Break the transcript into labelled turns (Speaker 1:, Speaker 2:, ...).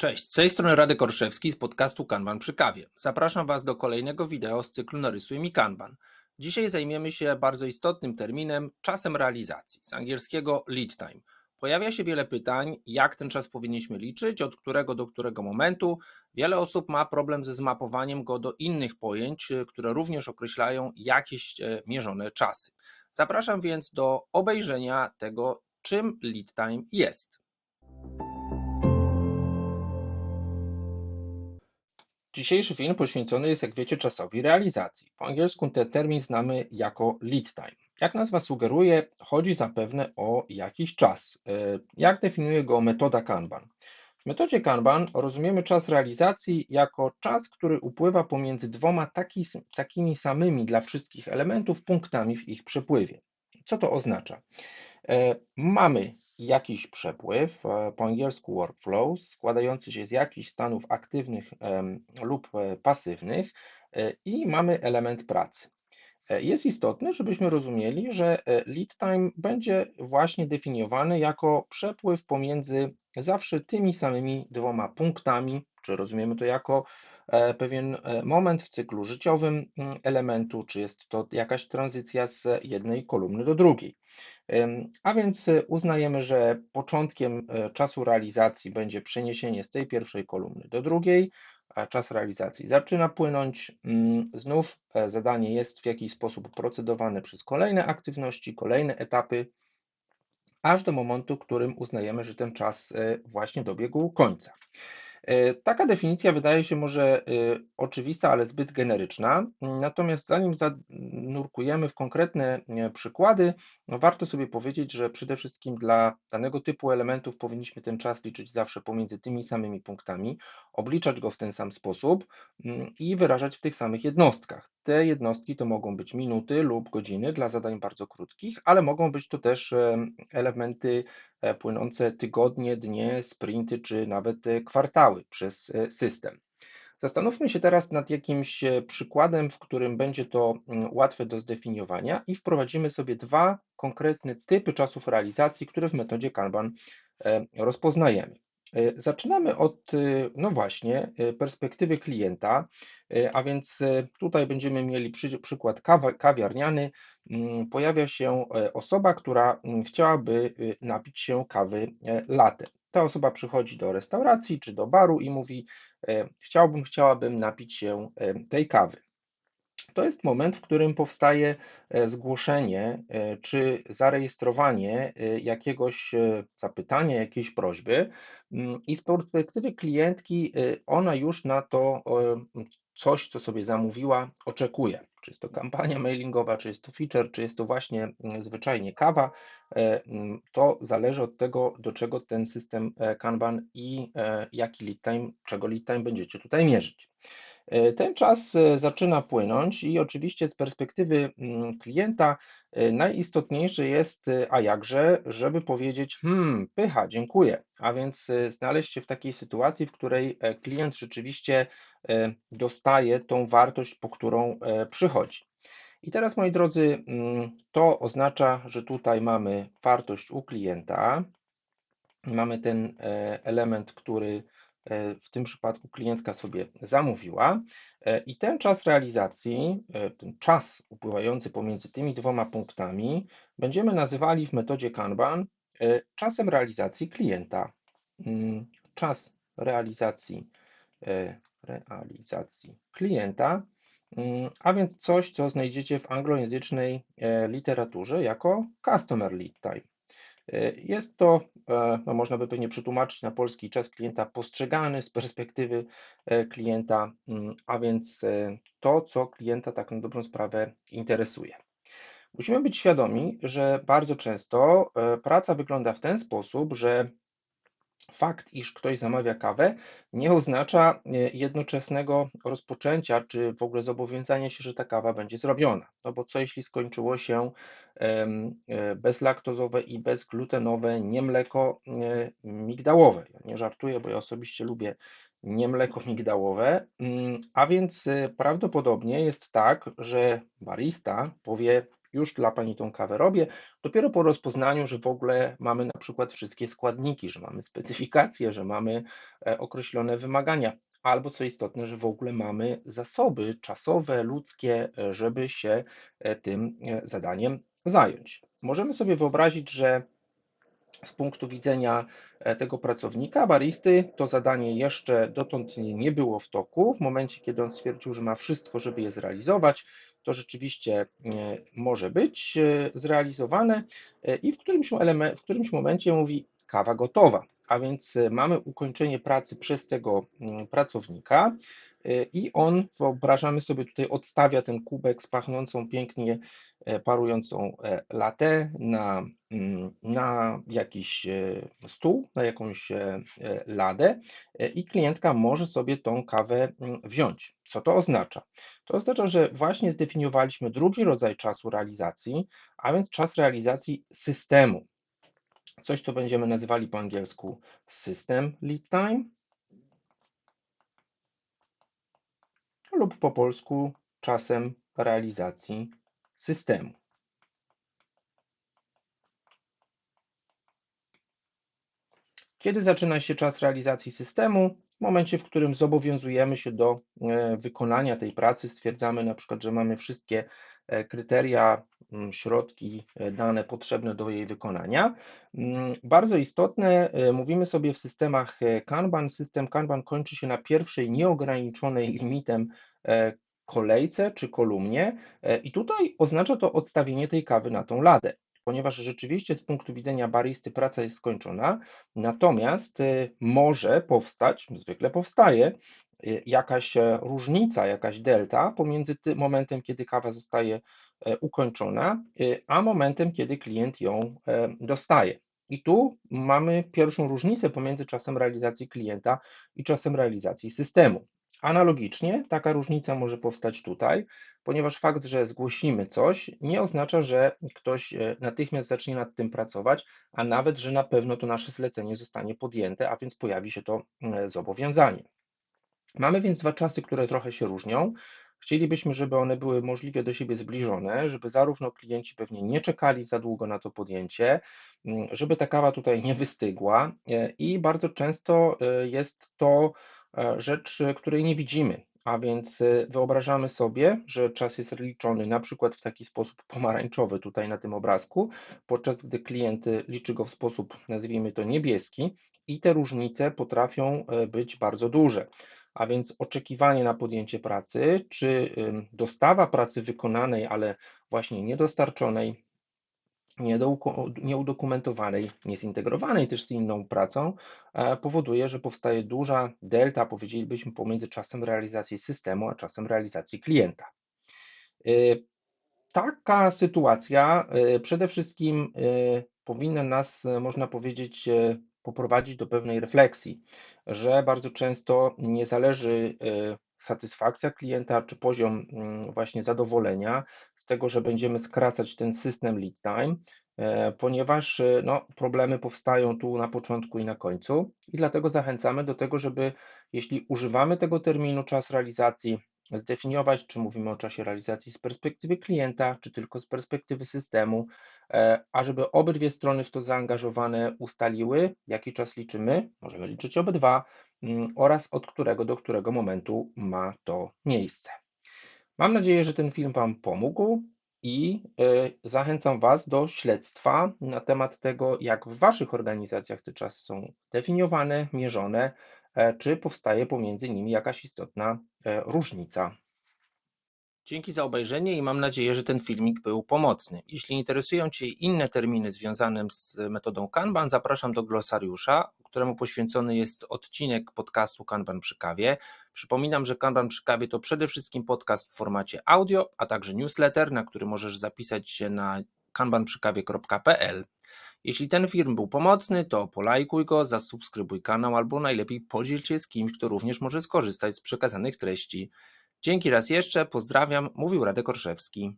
Speaker 1: Cześć, z tej strony Radek Orszewski z podcastu Kanban przy kawie. Zapraszam Was do kolejnego wideo z cyklu Narysuj mi Kanban. Dzisiaj zajmiemy się bardzo istotnym terminem czasem realizacji, z angielskiego lead time. Pojawia się wiele pytań, jak ten czas powinniśmy liczyć, od którego do którego momentu. Wiele osób ma problem ze zmapowaniem go do innych pojęć, które również określają jakieś e, mierzone czasy. Zapraszam więc do obejrzenia tego, czym lead time jest. Dzisiejszy film poświęcony jest, jak wiecie, czasowi realizacji. Po angielsku ten termin znamy jako lead time. Jak nazwa sugeruje, chodzi zapewne o jakiś czas. E, jak definiuje go metoda Kanban? W metodzie Kanban rozumiemy czas realizacji jako czas, który upływa pomiędzy dwoma taki, takimi samymi dla wszystkich elementów punktami w ich przepływie. Co to oznacza? E, mamy jakiś przepływ, e, po angielsku workflow, składający się z jakichś stanów aktywnych lub e, pasywnych i mamy element pracy. Jest istotne, żebyśmy rozumieli, że lead time będzie właśnie definiowany jako przepływ pomiędzy zawsze tymi samymi dwoma punktami, czy rozumiemy to jako pewien moment w cyklu życiowym mm, elementu, czy jest to jakaś tranzycja z jednej kolumny do drugiej. A więc e, uznajemy, że początkiem e, czasu realizacji będzie przeniesienie z tej pierwszej kolumny do drugiej. Czas realizacji zaczyna płynąć. Mm, znów e, zadanie jest w jakiś sposób procedowane przez kolejne aktywności, kolejne etapy, aż do momentu, w którym uznajemy, że ten czas właśnie dobiegł końca. E, taka definicja wydaje się może e, oczywista, ale zbyt generyczna. Natomiast zanim zanurkujemy w konkretne e, przykłady, no warto sobie powiedzieć, że przede wszystkim dla danego typu elementów powinniśmy ten czas liczyć zawsze pomiędzy tymi samymi punktami, obliczać go w ten sam sposób mm, i wyrażać w tych samych jednostkach. Te jednostki to mogą być minuty lub godziny dla zadań bardzo krótkich, ale mogą być to też elementy E, płynące tygodnie, dnie, sprinty czy nawet e, kwartały przez e, system. Zastanówmy się teraz nad jakimś przykładem, w którym będzie to mm, łatwe do zdefiniowania i wprowadzimy sobie dwa konkretne typy czasów realizacji, które w metodzie Kanban rozpoznajemy. Zaczynamy od, no właśnie, perspektywy klienta, a więc tutaj będziemy mieli przy, przykład kawiarniany, Mm, pojawia się e, osoba, która mm, chciałaby y, napić się kawy e, latte. Ta osoba przychodzi do restauracji czy do baru i mówi: e, Chciałbym, chciałabym napić się tej kawy. To jest moment, w którym powstaje zgłoszenie czy zarejestrowanie jakiegoś zapytania, jakiejś prośby, mm, i z perspektywy klientki ona już na to coś, co sobie zamówiła, oczekuje. Czy jest to kampania mailingowa, czy jest to feature, czy jest to właśnie mm, zwyczajnie kawa, e, mm, to zależy od tego, do czego ten system e, Kanban i e, jaki lead time, czego lead time będziecie tutaj mierzyć. Ten czas zaczyna płynąć i oczywiście z perspektywy mm, klienta najistotniejsze jest, a jakże, żeby powiedzieć, hmm, pycha, dziękuję. A więc znaleźć się w takiej sytuacji, w której klient rzeczywiście dostaje tą wartość, po którą przychodzi. I teraz, moi drodzy, mm, to oznacza, że tutaj mamy wartość u klienta, mamy ten element, który E, w tym przypadku klientka sobie zamówiła e, i ten czas realizacji, e, ten czas upływający pomiędzy tymi dwoma punktami będziemy nazywali w metodzie Kanban czasem realizacji klienta. Mm, czas realizacji, realizacji klienta, mm, a więc coś, co znajdziecie w anglojęzycznej literaturze jako customer lead time. Jest to, e, no można by pewnie przetłumaczyć na polski czas klienta postrzegany z perspektywy e, klienta, mm, a więc e, to, co klienta tak na dobrą sprawę interesuje. Musimy być świadomi, że bardzo często praca wygląda w ten sposób, że Fakt, iż ktoś zamawia kawę, nie oznacza e, jednoczesnego rozpoczęcia, czy w ogóle zobowiązania się, że ta kawa będzie zrobiona. No bo co jeśli skończyło się e, bezlaktozowe i bezglutenowe nie mleko e, migdałowe? Ja nie żartuję, bo ja osobiście lubię nie mleko migdałowe, mm, a więc prawdopodobnie jest tak, że barista powie: już dla Pani tą kawę robię. Dopiero po rozpoznaniu, że w ogóle mamy na przykład wszystkie składniki, że mamy specyfikacje, że mamy e, określone wymagania, albo co istotne, że w ogóle mamy zasoby czasowe, ludzkie, e, żeby się e, tym zadaniem zająć. Możemy sobie wyobrazić, że z punktu widzenia tego pracownika, baristy, to zadanie jeszcze dotąd nie było w toku. W momencie, kiedy on stwierdził, że ma wszystko, żeby je zrealizować, to rzeczywiście e, może być e, zrealizowane e, i w którymś, element, w którymś momencie mówi kawa gotowa. A więc mamy ukończenie pracy przez tego mm, pracownika i on, wyobrażamy sobie tutaj, odstawia ten kubek z pachnącą pięknie parującą latę na, na jakiś stół, na jakąś ladę i klientka może sobie tą kawę mm, wziąć. Co to oznacza? To oznacza, że właśnie zdefiniowaliśmy drugi rodzaj czasu realizacji, a więc czas realizacji systemu. Coś, co będziemy nazywali po angielsku system lead time lub po polsku czasem realizacji systemu. Kiedy zaczyna się czas realizacji systemu? W momencie, w którym zobowiązujemy się do e, wykonania tej pracy, stwierdzamy na przykład, że mamy wszystkie e, kryteria, środki, e, dane potrzebne do jej wykonania. Bardzo istotne, mówimy sobie w systemach Kanban, system Kanban kończy się na pierwszej nieograniczonej limitem kolejce czy kolumnie i tutaj oznacza to odstawienie tej kawy na tą ladę ponieważ rzeczywiście z punktu widzenia baristy praca jest skończona, natomiast y, może powstać, zwykle powstaje, y, jakaś e, różnica, jakaś delta pomiędzy tym momentem, kiedy kawa zostaje e, ukończona, y, a momentem, kiedy klient ją e, dostaje. I tu mamy pierwszą różnicę pomiędzy czasem realizacji klienta i czasem realizacji systemu. Analogicznie taka różnica może powstać tutaj, ponieważ fakt, że zgłosimy coś, nie oznacza, że ktoś e, natychmiast zacznie nad tym pracować, a nawet, że na pewno to nasze zlecenie zostanie podjęte, a więc pojawi się to e, zobowiązanie. Mamy więc dwa czasy, które trochę się różnią. Chcielibyśmy, żeby one były możliwie do siebie zbliżone, żeby zarówno klienci pewnie nie czekali za długo na to podjęcie, żeby ta kawa tutaj nie wystygła e, i bardzo często jest to rzecz, której nie widzimy. A więc y, wyobrażamy sobie, że czas jest liczony na przykład w taki sposób pomarańczowy tutaj na tym obrazku, podczas gdy klient liczy go w sposób, nazwijmy to niebieski i te różnice potrafią e, być bardzo duże. A więc oczekiwanie na podjęcie pracy, czy dostawa pracy wykonanej, ale właśnie niedostarczonej, nieudokumentowanej, niezintegrowanej też z inną pracą, e, powoduje, że powstaje duża delta, powiedzielibyśmy, pomiędzy czasem realizacji systemu a czasem realizacji klienta. E, taka sytuacja e, przede wszystkim powinna nas, można powiedzieć, poprowadzić do pewnej refleksji, że bardzo często nie zależy satysfakcja klienta, czy poziom mm, właśnie zadowolenia z tego, że będziemy skracać ten system lead time, e, ponieważ e, no, problemy powstają tu na początku i na końcu i dlatego zachęcamy do tego, żeby jeśli używamy tego terminu czas realizacji, zdefiniować, czy mówimy o czasie realizacji z perspektywy klienta, czy tylko z perspektywy systemu, e, a żeby obydwie strony w to zaangażowane ustaliły, jaki czas liczymy, możemy liczyć obydwa, oraz od którego do którego momentu ma to miejsce. Mam nadzieję, że ten film Wam pomógł i e, zachęcam Was do śledztwa na temat tego, jak w Waszych organizacjach te czasy są definiowane, mierzone, E, czy powstaje pomiędzy nimi jakaś istotna e, różnica. Dzięki za obejrzenie i mam nadzieję, że ten filmik był pomocny. Jeśli interesują Cię inne terminy związane z metodą Kanban, zapraszam do glosariusza, któremu poświęcony jest odcinek podcastu Kanban przy kawie. Przypominam, że Kanban przy kawie to przede wszystkim podcast w formacie audio, a także newsletter, na który możesz zapisać się na kanbanprzykawie.pl. Jeśli ten film był pomocny, to polajkuj go, zasubskrybuj kanał albo najlepiej podziel się z kimś, kto również może skorzystać z przekazanych treści. Dzięki raz jeszcze, pozdrawiam, mówił Radek Orszewski.